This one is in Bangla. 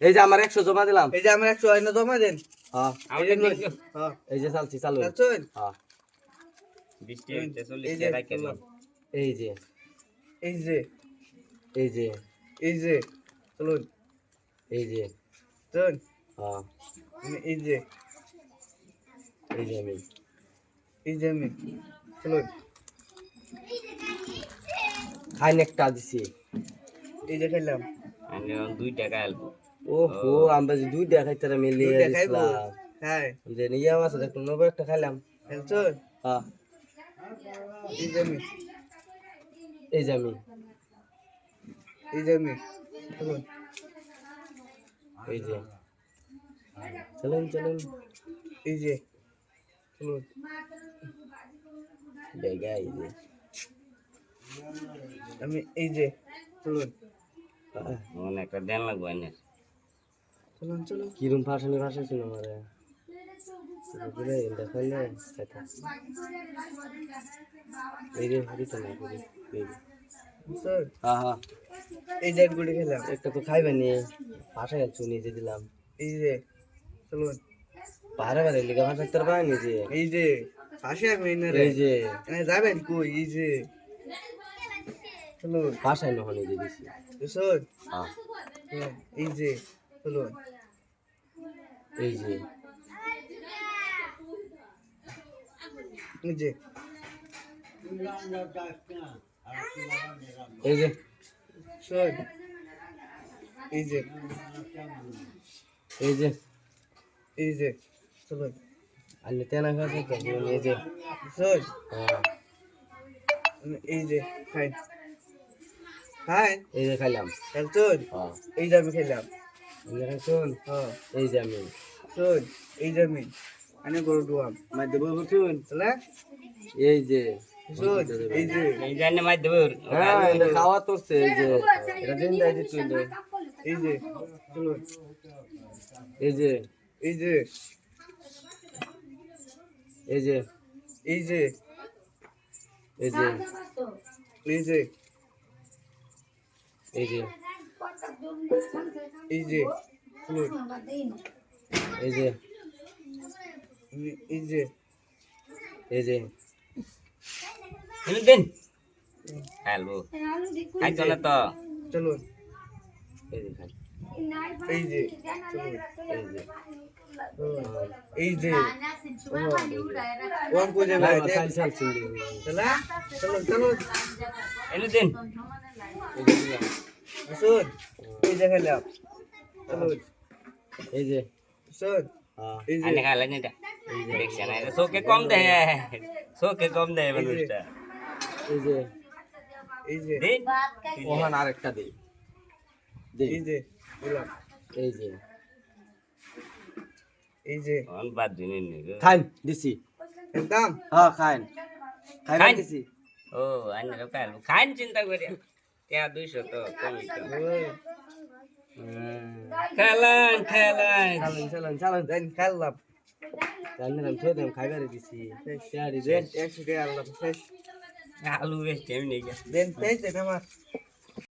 এই যে আমার একশো জমা দিলাম। এই যে আমার একশো আইনা জমা দেন। হ্যাঁ। এই যে হ্যাঁ। এই যে চালছি চালু হ্যাঁ। এই যে। এই যে। এই যে। এই যে। চলুন। এই যে। চলুন। হ্যাঁ। এই যে। এই যে আমি। এই যে আমি। চলুন। খাইন একটা দিছি। এই যে খেলাম আমি দুই টাকা আলবো। ওহো আমরা যে দুই দেখা তারা দুইটা হ্যাঁ। যে নিয়ে মাছ দেখুন নব্বই একটা খাইলাম। খেলছুন হ্যাঁ। এই যে আমি। এই যে আমি। এই যে আমি এই যে। চলুন চলুন। এই যে। চলুন জায়গা এই যে। আমি এই যে। চলুন হ্যাঁ। একটা দেন লাগবো চলুন কিরম ফাঁসানি ফাঁসা ছিল আমারে? বুঝলে দেখাইলে সেটা এই যে দিতে না এই যে স্যার এই যে গুলি খেলাম একটা তো খাইবে নি গেছো নিজে দিলাম এই যে চলুন বারে বারে লিগা ফাঁসা তোর পায় নিজে এই যে। আমি এনে রে এই যে। এনে কই এই যে চলুন নহন নিজে দিছি বুঝছেন হ্যাঁ এই যে। এই যে। এই যে। এই যে। এই যে। এই যে। এই যে। চলুন আনি তেনা তো এই যে। হ্যাঁ এই যে খাই। খাই? এই যে খাইলাম। খেলছুন হ্যাঁ। এই যে আমি খেলাম হ্যাঁ এই যে আমি এই যে আমি গরু ডুয়াম মাই দেবো এই যে এই যে এই জন্য মাছ দেবো হ্যাঁ খাওয়া তোরছে যে এই যে এই যে এই যে এই যে এই যে এই যে এই যে এই যে এই যে ফ্লোর এই যে এই যে এই যে। দিন। হ্যালো। খাই চলে তো। চলো এই যে খাই। এই যে এই যে। কোন কোন জায়গায় সাল সাল চলো চলো চলো এনে দিন। শুন এই যে খেলাম চলুন এই যে শুন হ্যাঁ এই যে আনে খাইলে নিটা দেখছে না এটা শোকে কম দেয় শোকে কম দেয় মানুষটা এই যে এই যে দিন ওখান আরেকটা দে দে এই যে দিলাম এই যে এই যে অন বাদ দিন নি খাইন দিছি একদম হ্যাঁ খাইন খাইন খাইন। দিছি ও আনে খাইল খাইন চিন্তা করি ત્યાં દુઈશો તો খেলান খেলান খেলান খেলান খেলান দেন খেললাম জানলাম তো দেন খাবার দিছি আলু বেশ কেমনি দেন পেয়েছে আমার